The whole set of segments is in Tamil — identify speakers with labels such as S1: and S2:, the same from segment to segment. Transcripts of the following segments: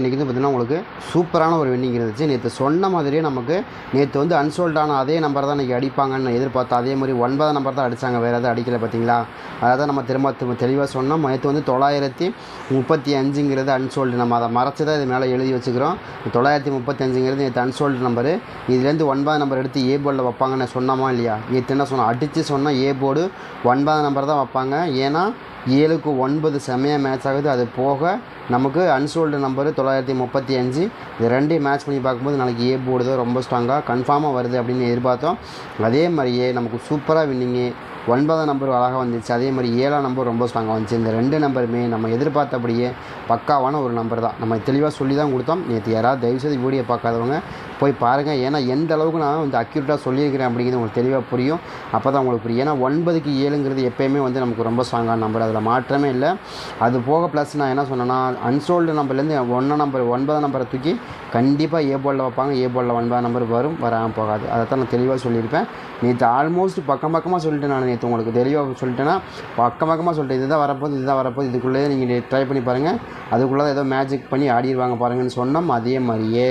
S1: இன்றைக்கி வந்து பார்த்திங்கன்னா உங்களுக்கு சூப்பரான ஒரு வின்னிங் இருந்துச்சு. நேற்று சொன்ன மாதிரியே நமக்கு நேற்று வந்து அன்சோல்டான அதே நம்பர் தான் இன்றைக்கி அடிப்பாங்கன்னு எதிர்பார்த்தா அதே மாதிரி ஒன்பதாம் நம்பர் தான் அடித்தாங்க வேறு எதாவது அடிக்கல பார்த்தீங்களா அதை தான் நம்ம திரும்ப திரும்ப தெளிவாக சொன்னோம். நேற்று வந்து தொள்ளாயிரத்தி முப்பத்தி அஞ்சுங்கிறது அன்சோல்டு நம்ம அதை மறைச்சி தான் இது மேலே எழுதி வச்சுக்கிறோம். தொள்ளாயிரத்தி முப்பத்தி அஞ்சுங்கிறது நேற்று அன்சோல்டு நம்பரு இதுலேருந்து ஒன்பதாம் நம்பர் எடுத்து ஏ போர்டில் வைப்பாங்கன்னு சொன்னோமா இல்லையா? நேற்று என்ன சொன்னோம்? அடித்து சொன்னால் ஏ போர்டு ஒன்பதாம் நம்பர் தான் வைப்பாங்க. ஏன்னா ஏழுக்கு ஒன்பது செம்மையாக மேட்ச் ஆகுது. அது போக நமக்கு அன்சோல்டு நம்பரு தொள்ளாயிரத்தி தொள்ளாயிரத்தி முப்பத்தி அஞ்சு. இது ரெண்டையும் மேட்ச் பண்ணி பார்க்கும்போது நாளைக்கு ஏ போர்டு தான் ரொம்ப ஸ்ட்ராங்காக கன்ஃபார்மாக வருது அப்படின்னு எதிர்பார்த்தோம். அதே மாதிரியே நமக்கு சூப்பராக வின்னிங்கு ஒன்பதாம் நம்பர் அழகாக வந்துச்சு. அதே மாதிரி ஏழாம் நம்பர் ரொம்ப ஸ்ட்ராங்காக வந்துச்சு. இந்த ரெண்டு நம்பருமே நம்ம எதிர்பார்த்தபடியே பக்காவான ஒரு நம்பர் தான். நம்ம தெளிவாக சொல்லி தான் கொடுத்தோம். நேற்று யாராவது தயவுசெய்து வீடியோ பார்க்காதவங்க போய் பாருங்கள் ஏன்னா எந்த அளவுக்கு நான் வந்து அக்யூரேட்டாக சொல்லியிருக்கிறேன் அப்படிங்கிறது உங்களுக்கு தெளிவாக புரியும். அப்போ தான் உங்களுக்கு புரியும். ஏன்னா ஒன்பதுக்கு ஏழுங்கிறது எப்போயுமே வந்து நமக்கு ரொம்ப ஸ்ட்ராங்கான நம்பர் அதில் மாற்றமே இல்லை. அது போக ப்ளஸ் நான் என்ன சொன்னேன்னா அன்சோல்டு நம்பர்லேருந்து ஒன்றா நம்பர் ஒன்பதாம் நம்பரை தூக்கி கண்டிப்பாக ஏ போலில் வைப்பாங்க. ஏ போலில் ஒன்பதாம் நம்பர் வரும் வராமல் போகாது. அதை தான் நான் தெளிவாக சொல்லியிருப்பேன். நேற்று ஆல்மோஸ்ட் பக்கம் பக்கமாக சொல்லிட்டேன் நான் நேற்று உங்களுக்கு. தெளிவாக சொல்லிட்டேன்னா பக்கம் பக்கமாக சொல்லிட்டேன். இதுதான் வரப்போகுது இதுதான் வரப்போகுது. இதுக்குள்ளேயே நீங்கள் ட்ரை பண்ணி பாருங்கள் அதுக்குள்ளே ஏதோ மேஜிக் பண்ணி ஆடிடுவாங்க பாருங்கன்னு சொன்னோம். அதே மாதிரியே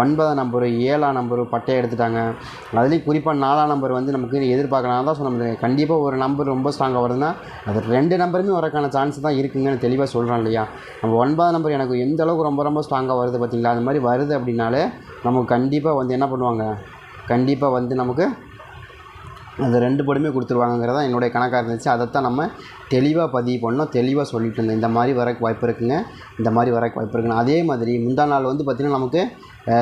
S1: ஒன்பதாம் நம்பரு ஏழாம் நம்பரு பட்டையை எடுத்துட்டாங்க. அதுலேயும் குறிப்பாக நாலாம் நம்பர் வந்து நமக்கு எதிர்பார்க்கலாம். தான் சொன்ன கண்டிப்பாக ஒரு நம்பர் ரொம்ப ஸ்ட்ராங்காக வருதுன்னா அது ரெண்டு நம்பருமே வரக்கான சான்ஸ் தான் இருக்குங்கன்னு தெளிவாக சொல்கிறோம் இல்லையா? நம்ம ஒன்பதாம் நம்பர் எனக்கு எந்த அளவுக்கு ரொம்ப ரொம்ப ஸ்ட்ராங்காக வருது பார்த்தீங்களா அது மாதிரி வருது அப்படின்னாலே நமக்கு கண்டிப்பாக வந்து என்ன பண்ணுவாங்க? கண்டிப்பாக வந்து நமக்கு அந்த ரெண்டு படமே கொடுத்துருவாங்கங்கிறது தான் என்னுடைய கணக்காக இருந்துச்சு. அதைத்தான் நம்ம தெளிவாக பதிவு பண்ணோம். தெளிவாக சொல்லிட்டு இருந்தோம். இந்த மாதிரி வரக்கு வாய்ப்பு இருக்குங்க. இந்த மாதிரி வரக்கு வாய்ப்பு இருக்குங்க அதே மாதிரி முந்தா நாள் வந்து பார்த்திங்கன்னா நமக்கு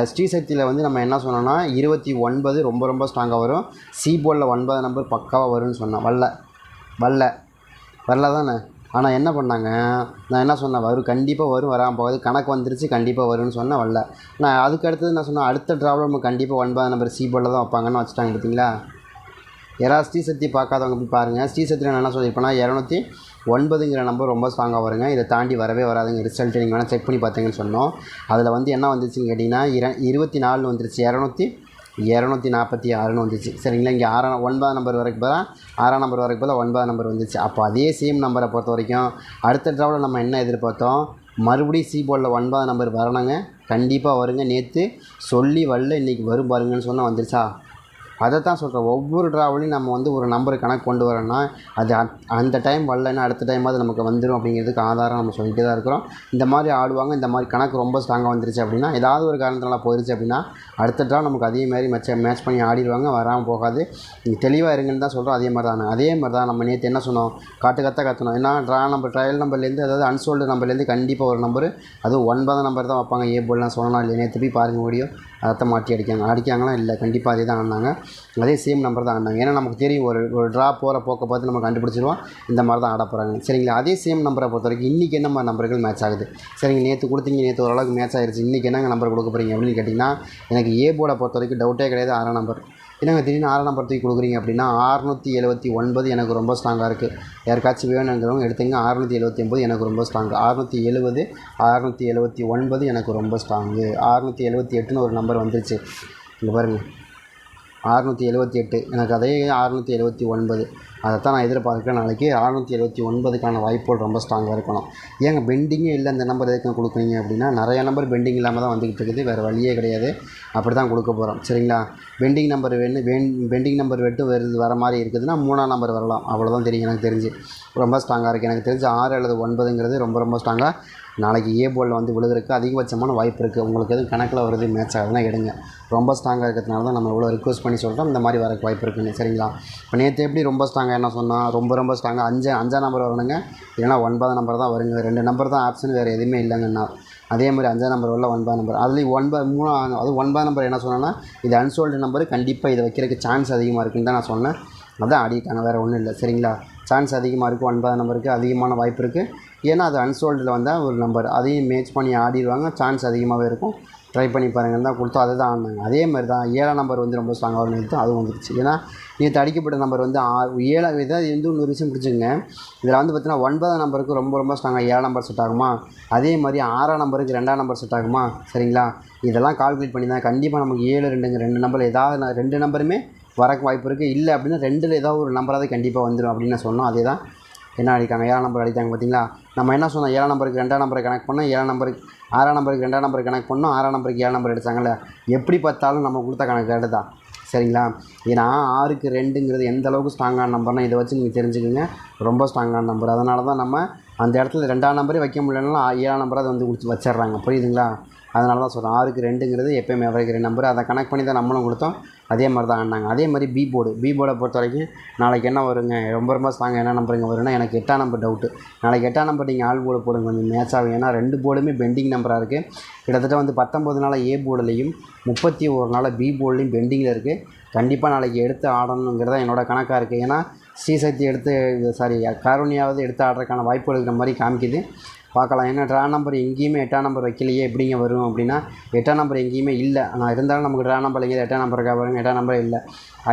S1: ஸ்ரீசக்தியில் வந்து நம்ம என்ன சொன்னோம்னா இருபத்தி ஒன்பது ரொம்ப ரொம்ப ஸ்ட்ராங்காக வரும். சி போர்டில் ஒன்பது நம்பர் பக்காவாக வரும்னு சொன்னேன் வரல. வரல. வரல தானே? ஆனால் என்ன பண்ணாங்க? நான் என்ன சொன்னேன்? வரும். கண்டிப்பாக வரும். வராமல் போகாது. கணக்கு வந்துருச்சு. கண்டிப்பாக வரும்னு சொன்னேன். வரல. நான் அதுக்கு அடுத்தது நான் சொன்னேன்? அடுத்த ட்ராவல் நம்ம கண்டிப்பாக ஒன்பதாம் நம்பர் சி போர்டில் தான் வைப்பாங்கன்னு வச்சுட்டாங்க பார்த்தீங்களா யாராவது ஸ்ரீசக்தி பார்க்காதவங்க போய் பாருங்கள் ஸ்ரீசக்தியில் நான் என்ன சொல்லியிருப்பேன்னா இரநூத்தி ஒன்பதுங்கிற நம்பர் ரொம்ப ஸ்ட்ராங்காக வருங்க. இதை தாண்டி வரவே வராதுங்க. ரிசல்ட் நீங்கள் வேணால் செக் பண்ணி பார்த்தீங்கன்னு சொன்னோம். அதில் வந்து என்ன வந்துச்சுன்னு கேட்டிங்கன்னா இர இருபத்தி நாலுன்னு வந்துருச்சு. இரநூத்தி இரநூத்தி நாற்பத்தி ஆறுன்னு வந்துச்சு. சரிங்களா? இங்கே ஆறாம் ஒன்பதாம் நம்பர் வரைக்கும் போதா ஆறாம் நம்பர் வரைக்கும் போதா ஒன்பதாம் நம்பர் வந்துச்சு. அப்போ அதே சேம் நம்பரை பொறுத்த வரைக்கும் அடுத்த ட்ராவில் நம்ம என்ன எதிர்பார்த்தோம்? மறுபடியும் சி போர்டில் ஒன்பதாம் நம்பர் வரணுங்க. கண்டிப்பாக வருங்க. நேற்று சொல்லி வரல. இன்றைக்கி வரும் பாருங்கன்னு சொன்னால் வந்துருச்சா? அதை தான் சொல்கிறேன் ஒவ்வொரு ட்ராவலையும் நம்ம வந்து ஒரு நம்பர் கணக்கு கொண்டு வரோன்னா அது அந்த டைம் வரலன்னா அடுத்த டைம் அது நமக்கு வந்துடும் அப்படிங்கிறதுக்கு ஆதாரம் நம்ம சொல்லிட்டு தான் இருக்கிறோம். இந்த மாதிரி ஆடுவாங்க இந்த மாதிரி கணக்கு ரொம்ப ஸ்ட்ராங்காக வந்துருச்சு அப்படின்னா ஏதாவது ஒரு காரணத்தினால போயிருச்சு அப்படின்னா அடுத்த ட்ரா நமக்கு அதே மாதிரி மேட்ச் மேட்ச் பண்ணி ஆடிடுவாங்க வராமல் போகாது. நீங்கள் தெளிவாக இருங்கன்னு தான் சொல்கிறோம் அதே மாதிரி தான் அதே மாதிரி தான் நம்ம நேற்று என்ன சொன்னோம்? காட்டு கத்த கத்தணும். ஏன்னா ட்ரா நம்பர் ட்ரையல் நம்பர்லேருந்து அதாவது அன்சோல்டு நம்பர்லேருந்து கண்டிப்பாக ஒரு நம்பர் அதுவும் ஒன்பதாம் நம்பர் தான் வைப்பாங்க ஏ போல்லாம் சொல்லலாம் இல்லையா? நேற்று போய் பாருங்கள் முடியும் அதை மாற்றி அடிக்காங்க. அடிக்காங்களா? இல்லை. கண்டிப்பாக அதே தான் ஆனாங்க அதே சேம் நம்பர் தான் ஆடினாங்க ஏன்னா நமக்கு தெரியும் ஒரு ஒரு ட்ரா போகிற போக்கை பார்த்து நம்ம கண்டுபிடிச்சிருவோம். இந்த மாதிரி தான் ஆட போகிறாங்க சரிங்களா? அதே சேம் நம்பரை பொறுத்த வரைக்கும் இன்றைக்கி என்ன மாதிரி நம்பர்கள் மேட்ச் ஆகுது? சரிங்க நேற்று கொடுத்தீங்க நேற்று ஓரளவுக்கு மேட்ச் ஆகிடுச்சு இன்றைக்கி என்னங்க நம்பர் கொடுக்க போகிறீங்க அப்படின்னு கேட்டிங்கன்னா எனக்கு ஏ போர்டை பொறுத்த வரைக்கும் டவுட்டே கிடையாது. ஆறாம் நம்பர் என்னங்க திடீர்னு ஆறாம் நம்பர் தூக்கி கொடுக்குறீங்க அப்படின்னா அறுநூற்றி எழுபத்தி ஒன்பது எனக்கு ரொம்ப ஸ்ட்ராங்காக இருக்குது யாருக்காச்சும் வேணுங்கிறவங்க எடுத்தீங்க அறுநூற்றி எழுபத்தி ஒம்பது எனக்கு ரொம்ப ஸ்ட்ராங்கு அறுநூற்றி எழுபது அறுநூற்றி எழுபத்தி ஒன்பது எனக்கு ரொம்ப ஸ்ட்ராங்கு அறுநூற்றி எழுபத்தி எட்டுன்னு ஒரு நம்பர் வந்துருச்சு. இங்கே பாருங்கள் ஆறுநூற்றி எழுபத்தி எட்டு. எனக்கு அதே ஆறுநூற்றி எழுபத்தி ஒன்பது. அதைத்தான் நான் எதிர்பார்க்குறேன். நாளைக்கு அறநூற்றி எழுபத்தி ஒன்பதுக்கான வாய்ப்புகள் ரொம்ப ஸ்ட்ராங்காக இருக்கணும். ஏங்க பெண்டிங்கே இல்லை இந்த நம்பர் எதுக்கு கொடுக்குறீங்க அப்படின்னா நிறைய நம்பர் பெண்டிங் இல்லாமல் தான் வந்துக்கிட்டு இருக்குது. வேறு வழியே கிடையாது. அப்படி தான் கொடுக்க போகிறோம் சரிங்களா? பெண்டிங் நம்பர் வேணும் வேண் பெண்டிங் நம்பர் வெட்டு வருது வர மாதிரி இருக்குதுன்னா மூணாம் நம்பர் வரலாம். அவ்வளோதான் தெரியும் எனக்கு தெரிஞ்சு. ரொம்ப ஸ்ட்ராங்காக இருக்குது எனக்கு தெரிஞ்சு ஆறு அல்லது ஒன்பதுங்கிறது ரொம்ப ரொம்ப ஸ்ட்ராங்காக நாளைக்கு ஏ போலில் வந்து விழுகிறதுக்கு அதிகபட்சமான வாய்ப்பு இருக்குது உங்களுக்கு எதுவும் கணக்கில் வருது மேட்ச் ஆகுதுன்னா எடுங்க. ரொம்ப ஸ்ட்ராங்காக இருக்கிறதுனால தான் நம்ம இவ்வளோ ரிக்வஸ்ட் பண்ணி சொல்கிறோம் இந்த மாதிரி வரக்கு வாய்ப்பு இருக்குன்னு. சரிங்களா? இப்போ நேற்று எப்படி ரொம்ப ஸ்ட்ராங்காக என்ன சொன்னால் ரொம்ப ரொம்ப ஸ்ட்ராங்காக அஞ்சு அஞ்சாம் நம்பர் வரணுங்க. இல்லைனா ஒன்பதாம் நம்பர் தான் வருங்க. ரெண்டு நம்பர் தான் ஆப்ஷன் வேறு எதுவுமே இல்லைங்கண்ணா அதே மாதிரி அஞ்சாம் நம்பர் வரல ஒன்பதாம் நம்பர் அதுலேயும் ஒன்பது மூணு அது ஒன்பதாம் நம்பர் என்ன சொன்னேன்னா இது அன்சோல்டு நம்பர் கண்டிப்பாக இதை வைக்கிறதுக்கு சான்ஸ் அதிகமாக இருக்குன்னு தான் நான் சொன்னேன். அதான் ஆடிட்டாங்க வேறு ஒன்றும் இல்லை. சரிங்களா? சான்ஸ் அதிகமாக இருக்குது ஒன்பதாம் நம்பருக்கு அதிகமான வாய்ப்பு இருக்குது ஏன்னா அது அன்சோல்டில் வந்தால் ஒரு நம்பர் அதையும் மேட்ச் பண்ணி ஆடிடுவாங்க சான்ஸ் அதிகமாகவே இருக்கும். ட்ரை பண்ணி பாருங்கன்னு தான் கொடுத்தோம். அதை தான் ஆனாங்க. அதே மாதிரி தான் ஏழாம் நம்பர் வந்து ரொம்ப ஸ்ட்ராங்காக வரும் அதுவும் வந்துருச்சு. ஏன்னா நேற்று அடிக்கப்பட்ட நம்பர் வந்து ஆறு ஏழாம் இதாவது எந்த வந்து இன்னொரு விஷயம் பிடிச்சிங்க இதில் வந்து பார்த்தீங்கன்னா ஒன்பதாம் நம்பருக்கு ரொம்ப ரொம்ப ஸ்ட்ராங்காக ஏழாம் நம்பர் செட் ஆகுமா? அதே மாதிரி ஆறாம் நம்பருக்கு ரெண்டாம் நம்பர் செட் ஆகுமா? சரிங்களா? இதெல்லாம் கால்குலேட் பண்ணி தான் கண்டிப்பாக நமக்கு ஏழு ரெண்டுங்க ரெண்டு நம்பர் ஏதாவது ரெண்டு நம்பருமே வரக்கு வாய்ப்பு இருக்குது இல்லை அப்படின்னா ரெண்டில் ஏதாவது ஒரு நம்பராவது கண்டிப்பாக வந்துடும் அப்படின்னு நான் சொன்னோம். அதே தான் என்ன அடிக்காங்க ஏழாம் நம்பர் அடித்தாங்க பார்த்தீங்களா? நம்ம என்ன சொன்னோம்? ஏழாம் நம்பருக்கு ரெண்டாம் நம்பரை கனெக்ட் பண்ணோம். ஏழாம் நம்பருக்கு ஆறாம் நம்பருக்கு ரெண்டாம் நம்பர் கனெக்ட் பண்ணோம். ஆறாம் நம்பருக்கு ஏழாம் நம்பர் எடுத்தாங்கல்ல? எப்படி பார்த்தாலும் நம்ம கொடுத்த கணக்கு எடுத்தான் சரிங்களா? ஏன்னா ஆறுக்கு ரெண்டுங்கிறது எந்த அளவுக்கு ஸ்ட்ராங்கான நம்பர்னால் இதை வச்சு நீங்கள் தெரிஞ்சுக்கோங்க. ரொம்ப ஸ்ட்ராங்கான நம்பர் அதனால தான் நம்ம அந்த இடத்துல ரெண்டாம் நம்பரே வைக்க முடியலனாலும் ஏழாம் நம்பரை அதை வந்து கொடுத்து வச்சிடுறாங்க. புரியுதுங்களா? அதனால தான் சொல்கிறேன் ஆறுக்கு ரெண்டுங்கிறது எப்போயுமே வரைக்கிற நம்பர் அதை கனெக்ட் பண்ணி தான் நம்மளும் கொடுத்தோம். அதே மாதிரி தான் ஆடினாங்க. அதே மாதிரி பி போர்டு பி போர்டை பொறுத்த வரைக்கும் நாளைக்கு என்ன வருங்க? ரொம்ப ரொம்ப ஸ்ட்ராங் என்ன நம்பருங்க வரும்னா எனக்கு எட்டாம் நம்பர் டவுட்டு நாளைக்கு எட்டாம் நம்பர் நீங்கள் ஆள் போர்டு போடுங்க. கொஞ்சம் மேட்ச் ஆகும் ஏன்னா ரெண்டு போர்டுமே பெண்டிங் நம்பராக இருக்குது கிட்டத்தட்ட வந்து பத்தொம்பது நாள் ஏ போர்டுலையும் முப்பத்தி ஒரு நாள் பி போர்டுலையும் பெண்டிங்கில் இருக்குது கண்டிப்பாக நாளைக்கு எடுத்து ஆடணுங்கிறது தான் என்னோட கணக்காக இருக்குது ஏன்னா ஸ்ரீசக்தி எடுத்து சாரி காரூணியாவது எடுத்து ஆடுறதுக்கான வாய்ப்பு இருக்கிற மாதிரி காமிக்குது. பார்க்கலாம். ஏன்னா ட்ரா நம்பர் எங்கேயுமே எட்டாம் நம்பர் வைக்கலையே எப்படிங்க வரும் அப்படின்னா எட்டாம் நம்பர் எங்கேயுமே இல்லை. ஆனால் இருந்தாலும் நமக்கு ட்ரா நம்பர் எங்கேயும் எட்டாம் நம்பர் இருக்கா பாருங்க எட்டாம் நம்பர் இல்லை.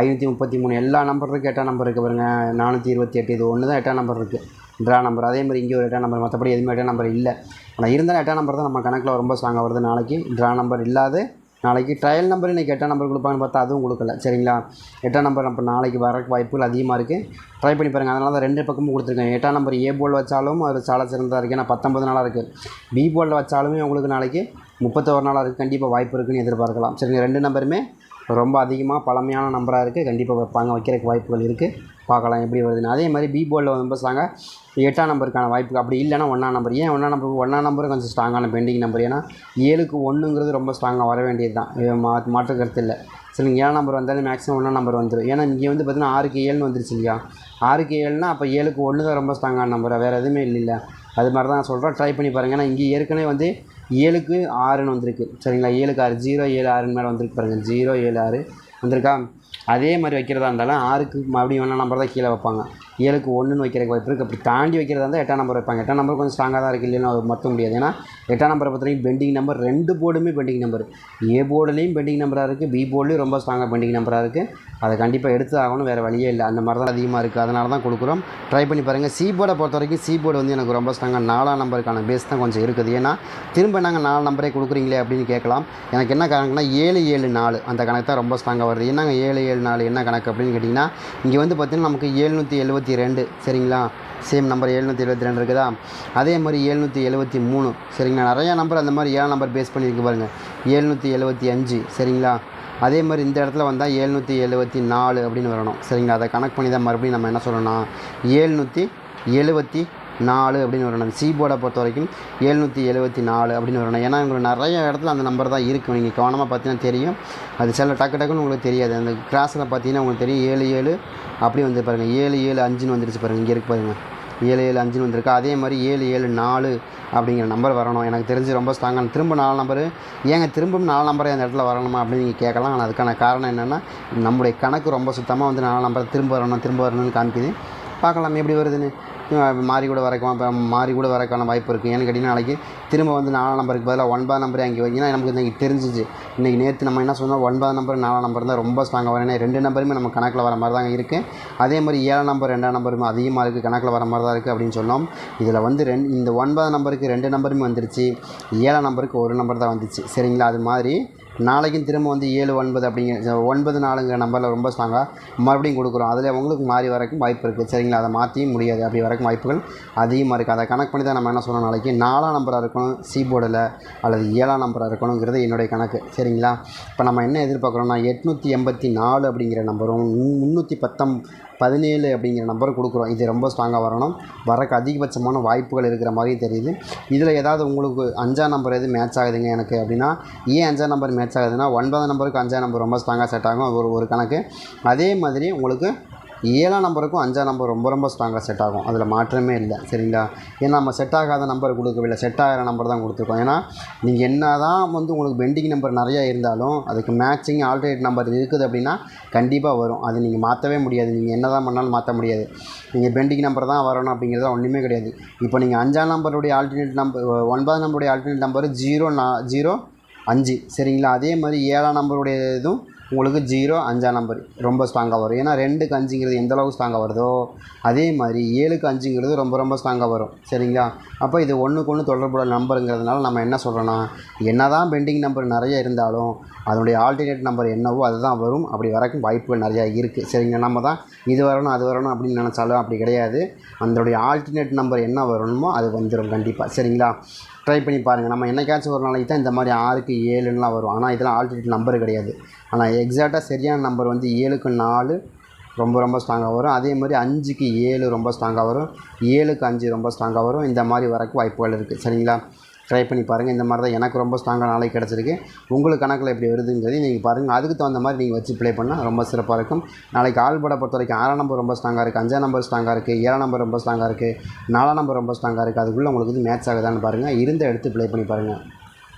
S1: ஐநூற்றி முப்பத்தி மூணு எல்லா நம்பருக்கும் எட்டாம் நம்பர் இருக்குது பாருங்க. நானூற்றி இருபத்தி எட்டு இது ஒன்று தான் எட்டாம் நம்பர் இருக்குது ட்ரா நம்பர் அதே மாதிரி இங்கே ஒரு எட்டாம் நம்பர் மற்றபடி எதுவுமே எட்டாம் நம்பர் இல்லை. ஆனால் இருந்தாலும் எட்டாம் நம்பர் தான் நம்ம கணக்கில் ரொம்ப ஸ்ட்ராங்காக வருது. நாளைக்கு ட்ரா நம்பர் இல்லாத நாளைக்கு ட்ரையல் நம்பர் இன்றைக்கி எட்டாம் நம்பர் கொடுப்பாங்கன்னு பார்த்தா அதுவும் கொடுக்கல. சரிங்களா? எட்டாம் நம்பர் நம்ம நாளைக்கு வர வாய்ப்புகள் அதிகமாக இருக்குது ட்ரை பண்ணி பாருங்கள் அதனால தான் ரெண்டு பக்கமும் கொடுத்துருக்கேன். எட்டாம் நம்பர் ஏ போல் வச்சாலும் அது சாலை சிறந்ததாக இருக்குது ஏன்னா பத்தொம்பது நாளாக இருக்குது பி போலில் வச்சாலுமே உங்களுக்கு நாளைக்கு முப்பத்தோரு நாளாக இருக்குது கண்டிப்பாக வாய்ப்பு இருக்குன்னு எதிர்பார்க்கலாம். சரிங்க ரெண்டு நம்பருமே ரொம்ப அதிகமாக பழமையான நம்பராக இருக்குது கண்டிப்பாக வைப்பாங்க. வைக்கிறதுக்கு வாய்ப்புகள் இருக்குது பார்க்கலாம் எப்படி வருதுன்னு. அதே மாதிரி பி போர்டில் வந்து பேசுகிறாங்க எட்டாம் நம்பருக்கான வாய்ப்பு அப்படி இல்லைன்னா ஒன்றாம் நம்பர். ஏன் ஒன்றாம் நம்பர்? ஒன்றாம் நம்பர் கொஞ்சம் ஸ்ட்ராங்கான பெண்டிங் நம்பர் ஏன்னா ஏழுக்கு ஒன்றுங்கிறது ரொம்ப ஸ்ட்ராங்காக வர வேண்டியது தான் மா மாற்று கருத்து இல்லை. சரிங்க ஏழாம் நம்பர் வந்தாலும் மேக்ஸிமம் ஒன்றாம் நம்பர் வந்துடும் ஏன்னா இங்கே வந்து பார்த்தீங்கன்னா ஆறுக்கு ஏழுன்னு வந்துருச்சு இல்லையா? ஆறுக்கு ஏழுனா அப்போ ஏழுக்கு ஒன்று தான் ரொம்ப ஸ்ட்ராங்கான நம்பர் வேறு எதுவுமே இல்லை அது மாதிரி தான் நான் சொல்கிறேன் ட்ரை பண்ணி பாருங்கள் ஏன்னா இங்கே ஏற்கனவே வந்து ஏழுக்கு ஆறுன்னு வந்திருக்கு. சரிங்களா? ஏழுக்கு ஆறு ஜீரோ ஏழு ஆறுன்னு மேலே வந்திருக்கு பாருங்கள் ஜீரோ ஏழு ஆறு. வந்திருக்கா? அதே மாதிரி வைக்கிறதா இருந்தாலும் ஆறுக்கு மறுபடியும் ஒன்றா நம்பர் தான் கீழே வைப்பாங்க. ஏழுக்கு ஒன்றுன்னு வைக்கிறதுக்கு வாய்ப்பு இருக்குது அப்படி தாண்டி வைக்கிறதா இருந்தால் எட்டாம் நம்பர் வைப்பாங்க. எட்டாம் நம்பர் கொஞ்சம் ஸ்ட்ராங்காக தான் இருக்குது இல்லைன்னா மறுத்த முடியாது. ஏன்னா எட்டாம் நம்பரை பொறுத்த பெண்டிங் நம்பர் ரெண்டு போர்டுமே பெண்டிங் நம்பர் ஏ போர்டுலேயும் பெண்டிங் நம்பராக இருக்குது பி போர்டுலேயும் ரொம்ப ஸ்ட்ராங்காக பெண்டிங் நம்பராக இருக்குது அதை கண்டிப்பாக எடுத்து ஆகணும் வேறு வழியே இல்லை. அந்த மாதிரி தான் அதிகமாக இருக்குது அதனால தான் கொடுக்குறோம். ட்ரை பண்ணி பாருங்கள் சீபோர்டை பொறுத்த வரைக்கும் சீபோர்டு வந்து எனக்கு ரொம்ப ஸ்ட்ராங்காக நாலாம் நம்பருக்கான பேஸ் தான் கொஞ்சம் இருக்குது. ஏன்னா திரும்ப நாங்கள் நாலு நம்பரே கொடுக்குறீங்களே அப்படின்னு கேட்கலாம். எனக்கு என்ன கணக்குனா ஏழு ஏழு நாலு அந்த கணக்கு தான் ரொம்ப ஸ்ட்ராங்காக வருது. என்னங்க ஏழு ஏழு நாலு என்ன கணக்கு அப்படின்னு கேட்டிங்கன்னா இங்கே வந்து பார்த்திங்கன்னா நமக்கு ஏழ்நூற்றி எழுபத்தி ரெண்டு சரிங்களா? சேம் நம்பர் எழுநூற்றி எழுபத்தி ரெண்டு இருக்குதா? அதே மாதிரி எழுநூற்றி எழுபத்தி மூணு சரிங்களா? நிறையா நம்பர் அந்த மாதிரி ஏழு நம்பர் பேஸ் பண்ணியிருக்கு பாருங்கள் எழுநூற்றி எழுபத்தி அஞ்சு சரிங்களா? அதே மாதிரி இந்த இடத்துல வந்தால் ஏழ்நூற்றி எழுபத்தி நாலு அப்படின்னு வரணும். சரிங்களா? அதை கணக்கு பண்ணி தான் மறுபடியும் நம்ம என்ன சொல்லணும்னா ஏழ்நூற்றி எழுபத்தி நாலு அப்படின்னு வரணும். சீபோர்டை பொறுத்த வரைக்கும் ஏழ்நூற்றி எழுபத்தி நாலு அப்படின்னு வரணும். ஏன்னா உங்களுக்கு நிறைய இடத்துல அந்த நம்பர் தான் இருக்கும் நீங்கள் கவனமாக பார்த்தீங்கன்னா தெரியும். அது சில டக்கு டக்குன்னு உங்களுக்கு தெரியாது. அந்த கிராஸில் பார்த்தீங்கன்னா உங்களுக்கு தெரியும் ஏழு ஏழு அப்படியே வந்து பாருங்கள் ஏழு ஏழு அஞ்சுன்னு வந்துடுச்சு பாருங்கள் இங்கே இருக்கு பாருங்கள் ஏழு ஏழு அஞ்சுன்னு வந்திருக்கு. அதே மாதிரி ஏழு ஏழு நாலு அப்படிங்கிற நம்பர் வரணும். எனக்கு தெரிஞ்சு ரொம்ப ஸ்ட்ராங்கான திரும்ப நாலு நம்பரு ஏங்க திரும்பவும் நாலு நம்பரே அந்த இடத்துல வரணுமா அப்படின்னு நீங்கள் கேட்கலாம். ஆனால் அதுக்கான காரணம் என்னென்னா நம்முடைய கணக்கு ரொம்ப சுத்தமாக வந்து நாலு நம்பர் திரும்ப வரணும் திரும்ப வரணும்னு காமிக்குது. பார்க்கலாம் எப்படி வருதுன்னு. மாறி கூட வரைக்கும் இப்போ மாறி கூட வரக்கான வாய்ப்பு இருக்குது ஏன்னு கேட்டிங்கன்னா நாளைக்கு திரும்ப வந்து நாலாம் நம்பருக்கு பதிலாக ஒன்பதாம் நம்பரே அங்கே வைக்கினா நமக்கு இன்றைக்கி தெரிஞ்சிச்சு. இன்றைக்கி நேற்று நம்ம என்ன சொன்னோம்? ஒன்பதாம் நம்பர் நாலாம் நம்பர் தான் ரொம்ப ஸ்ட்ராங்காக வரும். ஏன்னா ரெண்டு நம்பருமே நம்ம கணக்கில் வர மாதிரி தான் இருக்குது அதே மாதிரி ஏழாம் நம்பர் ரெண்டாம் நம்பருமே அதிகமாக இருக்குது கணக்கில் வர மாதிரி தான் இருக்குது அப்படின்னு சொன்னோம். இதில் வந்து ரெண்டு இந்த ஒன்பதாம் நம்பருக்கு ரெண்டு நம்பருமே வந்துருச்சு. ஏழாம் நம்பருக்கு ஒரு நம்பர் தான் வந்துச்சு. சரிங்களா? அது மாதிரி நாளைக்கும் திரும்ப வந்து ஏழு ஒன்பது அப்படிங்கிற ஒன்பது நாலுங்கிற நம்பரில் ரொம்ப ஸ்ட்ராங்காக மறுபடியும் கொடுக்குறோம். அதில் உங்களுக்கு மாறி வரைக்கும் வாய்ப்பு இருக்குது சரிங்களா? அதை மாற்றியும் முடியாது. அப்படி வரக்கும் வாய்ப்புகள் அதிகமாக இருக்குது அதை கணக்கு பண்ணி தான் நம்ம என்ன சொன்னோம் நாளைக்கு? நாலாம் நம்பராக இருக்கணும் சி போர்டில் அல்லது ஏழாம் நம்பராக இருக்கணுங்கிறது என்னுடைய கணக்கு. சரிங்களா? இப்போ நம்ம என்ன எதிர்பார்க்குறோம்னா எட்நூற்றி எண்பத்தி நாலு அப்படிங்கிற நம்பரும் முந்நூற்றி பத்தம் பதினேழு அப்படிங்கிற நம்பர் கொடுக்குறோம். இது ரொம்ப ஸ்ட்ராங்காக வரணும். வரக்கு அதிகபட்சமான வாய்ப்புகள் இருக்கிற மாதிரி தெரியுது. இதில் ஏதாவது உங்களுக்கு அஞ்சாம் நம்பர் எது மேட்ச் ஆகுதுங்க எனக்கு அப்படின்னா ஏன் அஞ்சாம் நம்பர் மேட்ச் ஆகுதுன்னா ஒன்பதாம் நம்பருக்கு அஞ்சாம் நம்பர் ரொம்ப ஸ்ட்ராங்காக செட் ஆகும். ஒரு ஒரு கணக்கு. அதே மாதிரி உங்களுக்கு ஏழாம் நம்பருக்கும் அஞ்சாம் நம்பர் ரொம்ப ரொம்ப ஸ்ட்ராங்காக செட் ஆகும். அதில் மாற்றமே இல்லை. சரிங்களா? ஏன்னா நம்ம செட் ஆகாத நம்பர் கொடுக்கவில்லை. செட் ஆகிற நம்பர் தான் கொடுத்துருக்கோம். ஏன்னா நீங்கள் என்ன தான் வந்து உங்களுக்கு பெண்டிங் நம்பர் நிறையா இருந்தாலும் அதுக்கு மேட்சிங் ஆல்டர்னேட் நம்பர் இருக்குது அப்படின்னா கண்டிப்பாக வரும். அது நீங்கள் மாற்றவே முடியாது. நீங்கள் என்ன தான் பண்ணாலும் மாற்ற முடியாது. நீங்கள் பெண்டிங் நம்பர் தான் வரணும் அப்படிங்கிறது ஒன்றுமே கிடையாது. இப்போ நீங்கள் அஞ்சாம் நம்பருடைய ஆல்டர்னேட் நம்பர் ஒன்பதாம் நம்பருடைய ஆல்டர்னேட் நம்பர் ஜீரோ நா ஜீரோ அஞ்சு. சரிங்களா? அதே மாதிரி ஏழாம் நம்பருடைய இதுவும் உங்களுக்கு ஜீரோ அஞ்சாம் நம்பர். ரொம்ப ஸ்ட்ராங்காக வரும். ஏன்னா ரெண்டுக்கு அஞ்சுங்கிறது எந்த அளவுக்கு ஸ்ட்ராங்காக வருதோ அதே மாதிரி ஏழுக்கு அஞ்சுங்கிறது ரொம்ப ரொம்ப ஸ்ட்ராங்காக வரும். சரிங்களா? அப்போ இது ஒன்றுக்கு ஒன்று தொடர்புடைய நம்பருங்கிறதுனால நம்ம என்ன சொல்கிறோன்னா என்ன தான் பெண்டிங் நம்பர் நிறைய இருந்தாலும் அதனுடைய ஆல்டர்னேட் நம்பர் என்னவோ அதுதான் வரும். அப்படி வரக்கும் வாய்ப்புகள் நிறையா இருக்குது சரிங்களா? நம்ம தான் இது வரணும் அது வரணும் அப்படின்னு நினச்சாலும் அப்படி கிடையாது. அதனுடைய ஆல்டர்னேட் நம்பர் என்ன வரணுமோ அது வந்துடும் கண்டிப்பாக சரிங்களா? ட்ரை பண்ணி பாருங்கள் நம்ம என்னைக்காச்சும் ஒரு நாளைக்கு தான் இந்த மாதிரி ஆறுக்கு ஏழுலாம் வரும். ஆனால் இதெல்லாம் ஆல்டர்னேட் நம்பர் கிடையாது. ஆனால் எக்ஸாக்டாக சரியான நம்பர் வந்து ஏழுக்கு நாலு ரொம்ப ரொம்ப ஸ்ட்ராங்காக வரும். அதே மாதிரி அஞ்சுக்கு ஏழு ரொம்ப ஸ்ட்ராங்காக வரும். ஏழுக்கு அஞ்சு ரொம்ப ஸ்ட்ராங்காக வரும். இந்த மாதிரி வரக்கு வாய்ப்புகள் இருக்குது சரிங்களா? ட்ரை பண்ணி பாருங்கள் இந்த மாதிரி தான் எனக்கு ரொம்ப ஸ்ட்ராங்காக நாளைக்கு கிடச்சிருக்கு. உங்களுக்கு கணக்கில் எப்படி வருதுங்கிறதையும் நீங்கள் பாருங்கள் அதுக்கு தகுந்த மாதிரி நீங்கள் வச்சு ப்ளே பண்ணால் ரொம்ப சிறப்பாக இருக்கும். நாளைக்கு ஆள்பட பொறுத்த வரைக்கும் ஆறாம் நம்பர் ரொம்ப ஸ்ட்ராங்காக இருக்குது அஞ்சாம் நம்பர் ஸ்ட்ராங்காக இருக்குது ஏழாம் நம்பர் ரொம்ப ஸ்ட்ராங்காக இருக்குது நாலாம் நம்பர் ரொம்ப ஸ்ட்ராங்காக இருக்குது அதுக்குள்ளே உங்களுக்கு வந்து மேட்ச் ஆகுதான்னு பாருங்கள் இருந்த எடுத்து ப்ளே பண்ணி பாருங்கள்